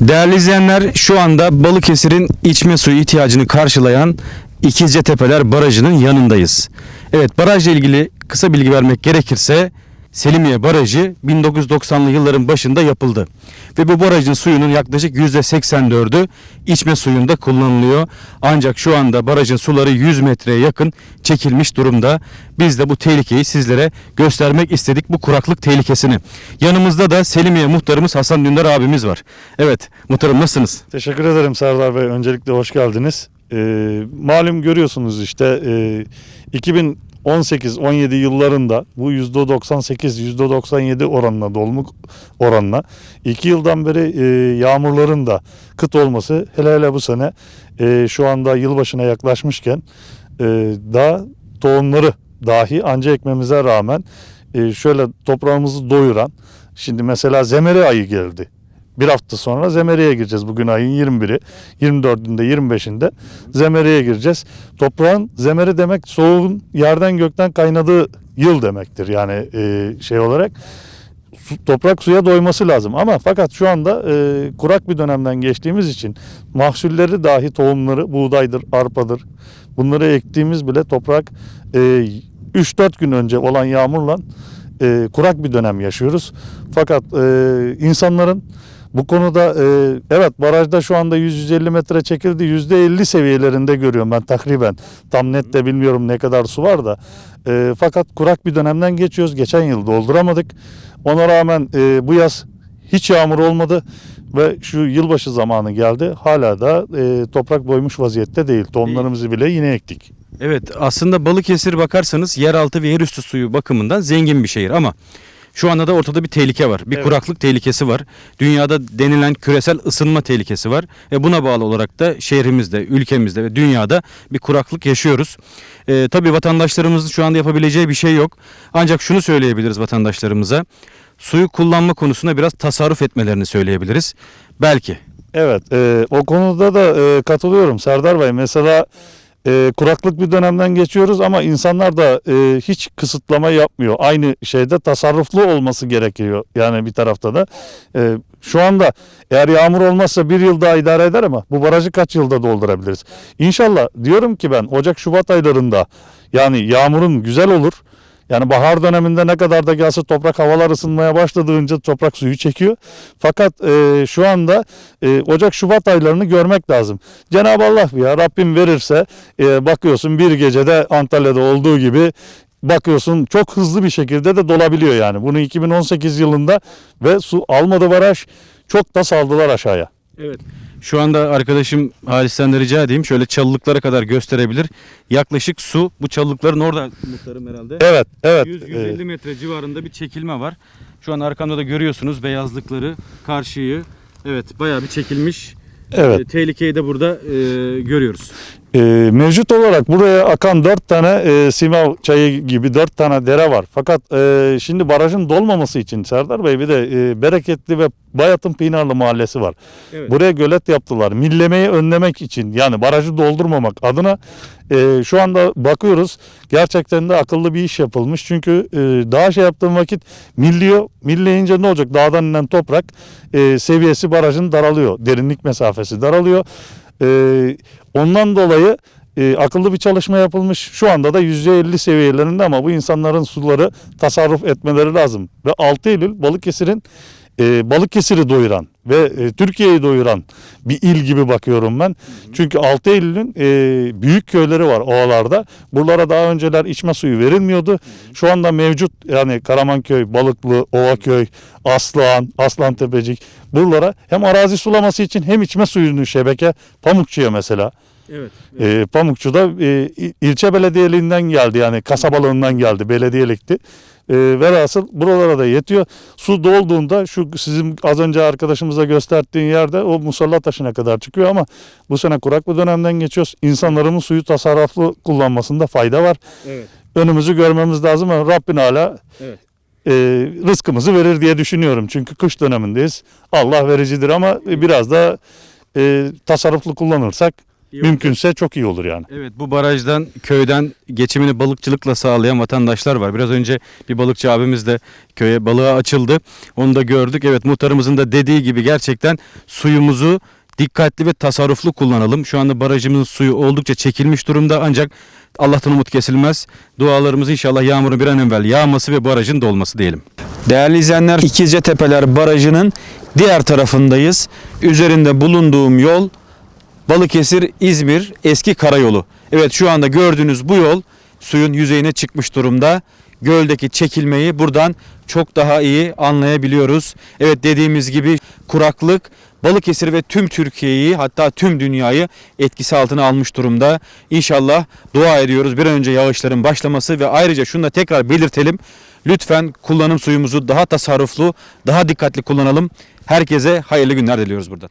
Değerli izleyenler şu anda Balıkesir'in içme suyu ihtiyacını karşılayan İkizcetepeler Barajı'nın yanındayız. Evet barajla ilgili kısa bilgi vermek gerekirse Selimiye Barajı 1990'lı yılların başında yapıldı. Ve bu barajın suyunun yaklaşık %84'ü içme suyunda kullanılıyor. Ancak şu anda barajın suları 100 metreye yakın çekilmiş durumda. Biz de bu tehlikeyi sizlere göstermek istedik bu kuraklık tehlikesini. Yanımızda da Selimiye muhtarımız Hasan Dündar abimiz var. Evet muhtarım nasılsınız? Teşekkür ederim Serdar Bey. Öncelikle hoş geldiniz. Ee, malum görüyorsunuz işte e, 2018-17 yıllarında bu %98-%97 oranına dolmuk oranına iki yıldan beri e, yağmurların da kıt olması hele hele bu sene e, şu anda yılbaşına yaklaşmışken e, daha tohumları dahi anca ekmemize rağmen e, şöyle toprağımızı doyuran şimdi mesela zemeri ayı geldi. Bir hafta sonra Zemeri'ye gireceğiz. Bugün ayın 21'i, 24'ünde, 25'inde Zemeri'ye gireceğiz. Toprağın Zemeri demek soğuğun yerden gökten kaynadığı yıl demektir. Yani e, şey olarak su- toprak suya doyması lazım. Ama fakat şu anda e, kurak bir dönemden geçtiğimiz için mahsulleri dahi tohumları buğdaydır, arpadır. Bunları ektiğimiz bile toprak e, 3-4 gün önce olan yağmurla e, kurak bir dönem yaşıyoruz. Fakat e, insanların bu konuda e, evet barajda şu anda 100-150 metre çekildi. %50 seviyelerinde görüyorum ben takriben. Tam net de bilmiyorum ne kadar su var da. E, fakat kurak bir dönemden geçiyoruz. Geçen yıl dolduramadık. Ona rağmen e, bu yaz hiç yağmur olmadı ve şu yılbaşı zamanı geldi. Hala da e, toprak doymuş vaziyette değil. Tohumlarımızı bile yine ektik. Evet aslında Balıkesir bakarsanız yeraltı ve yerüstü suyu bakımından zengin bir şehir ama şu anda da ortada bir tehlike var. Bir Evet. kuraklık tehlikesi var. Dünyada denilen küresel ısınma tehlikesi var. Ve buna bağlı olarak da şehrimizde, ülkemizde ve dünyada bir kuraklık yaşıyoruz. Ee, tabii vatandaşlarımızın şu anda yapabileceği bir şey yok. Ancak şunu söyleyebiliriz vatandaşlarımıza. Suyu kullanma konusunda biraz tasarruf etmelerini söyleyebiliriz. Belki. Evet, e, o konuda da e, katılıyorum Serdar Bey. Mesela e, kuraklık bir dönemden geçiyoruz ama insanlar da e, hiç kısıtlama yapmıyor. Aynı şeyde tasarruflu olması gerekiyor yani bir tarafta da. E, şu anda eğer yağmur olmazsa bir yıl daha idare eder ama bu barajı kaç yılda doldurabiliriz? İnşallah diyorum ki ben Ocak-Şubat aylarında yani yağmurun güzel olur. Yani bahar döneminde ne kadar da gelse toprak havalar ısınmaya başladığınca toprak suyu çekiyor. Fakat e, şu anda e, Ocak-Şubat aylarını görmek lazım. Cenab-ı Allah ya Rabbim verirse e, bakıyorsun bir gecede Antalya'da olduğu gibi bakıyorsun çok hızlı bir şekilde de dolabiliyor yani. Bunu 2018 yılında ve su almadı baraj çok da saldılar aşağıya. Evet. Şu anda arkadaşım Halis'ten de rica edeyim. Şöyle çalılıklara kadar gösterebilir. Yaklaşık su bu çalılıkların orada muhtarım herhalde. Evet, evet. 100-150 e, metre civarında bir çekilme var. Şu an arkamda da görüyorsunuz beyazlıkları, karşıyı. Evet bayağı bir çekilmiş. Evet. E, tehlikeyi de burada e, görüyoruz. Ee, mevcut olarak buraya akan dört tane e, Simav çayı gibi dört tane dere var. Fakat e, şimdi barajın dolmaması için Serdar Bey bir de e, Bereketli ve Bayatın Pinarlı mahallesi var. Evet. Buraya gölet yaptılar. Millemeyi önlemek için yani barajı doldurmamak adına e, şu anda bakıyoruz. Gerçekten de akıllı bir iş yapılmış. Çünkü e, daha şey yaptığım vakit milliyor. Milleyince ne olacak? Dağdan inen toprak e, seviyesi barajın daralıyor. Derinlik mesafesi daralıyor. E, ondan dolayı e, akıllı bir çalışma yapılmış. Şu anda da %50 seviyelerinde ama bu insanların suları tasarruf etmeleri lazım. Ve 6 Eylül Balıkesir'in e, Balıkesir'i doyuran ve e, Türkiye'yi doyuran bir il gibi bakıyorum ben. Çünkü 6 Eylül'ün e, büyük köyleri var ovalarda. Buralara daha önceler içme suyu verilmiyordu. Şu anda mevcut yani Karamanköy, Balıklı, Ovaköy, Aslan, Aslan buralara hem arazi sulaması için hem içme suyunu şebeke Pamukçu'ya mesela. Evet. E, Pamukçu'da e, il- ilçe belediyeliğinden geldi yani kasabalığından geldi belediyelikti. E, velhasıl buralara da yetiyor. Su dolduğunda şu sizin az önce arkadaşımıza gösterdiğin yerde o musalla taşına kadar çıkıyor ama bu sene kurak bir dönemden geçiyoruz. İnsanların suyu tasarruflu kullanmasında fayda var. Evet. Önümüzü görmemiz lazım ama Rabbin hala Evet. e, rızkımızı verir diye düşünüyorum. Çünkü kış dönemindeyiz. Allah vericidir ama biraz da e, tasarruflu kullanırsak mümkünse çok iyi olur yani. Evet bu barajdan köyden geçimini balıkçılıkla sağlayan vatandaşlar var. Biraz önce bir balıkçı abimiz de köye balığa açıldı. Onu da gördük. Evet muhtarımızın da dediği gibi gerçekten suyumuzu dikkatli ve tasarruflu kullanalım. Şu anda barajımızın suyu oldukça çekilmiş durumda ancak Allah'tan umut kesilmez. Dualarımız inşallah yağmurun bir an evvel yağması ve barajın dolması diyelim. Değerli izleyenler İkizce Tepeler Barajı'nın diğer tarafındayız. Üzerinde bulunduğum yol Balıkesir İzmir eski karayolu. Evet şu anda gördüğünüz bu yol suyun yüzeyine çıkmış durumda. Göldeki çekilmeyi buradan çok daha iyi anlayabiliyoruz. Evet dediğimiz gibi kuraklık Balıkesir ve tüm Türkiye'yi hatta tüm dünyayı etkisi altına almış durumda. İnşallah dua ediyoruz bir önce yağışların başlaması ve ayrıca şunu da tekrar belirtelim. Lütfen kullanım suyumuzu daha tasarruflu, daha dikkatli kullanalım. Herkese hayırlı günler diliyoruz buradan.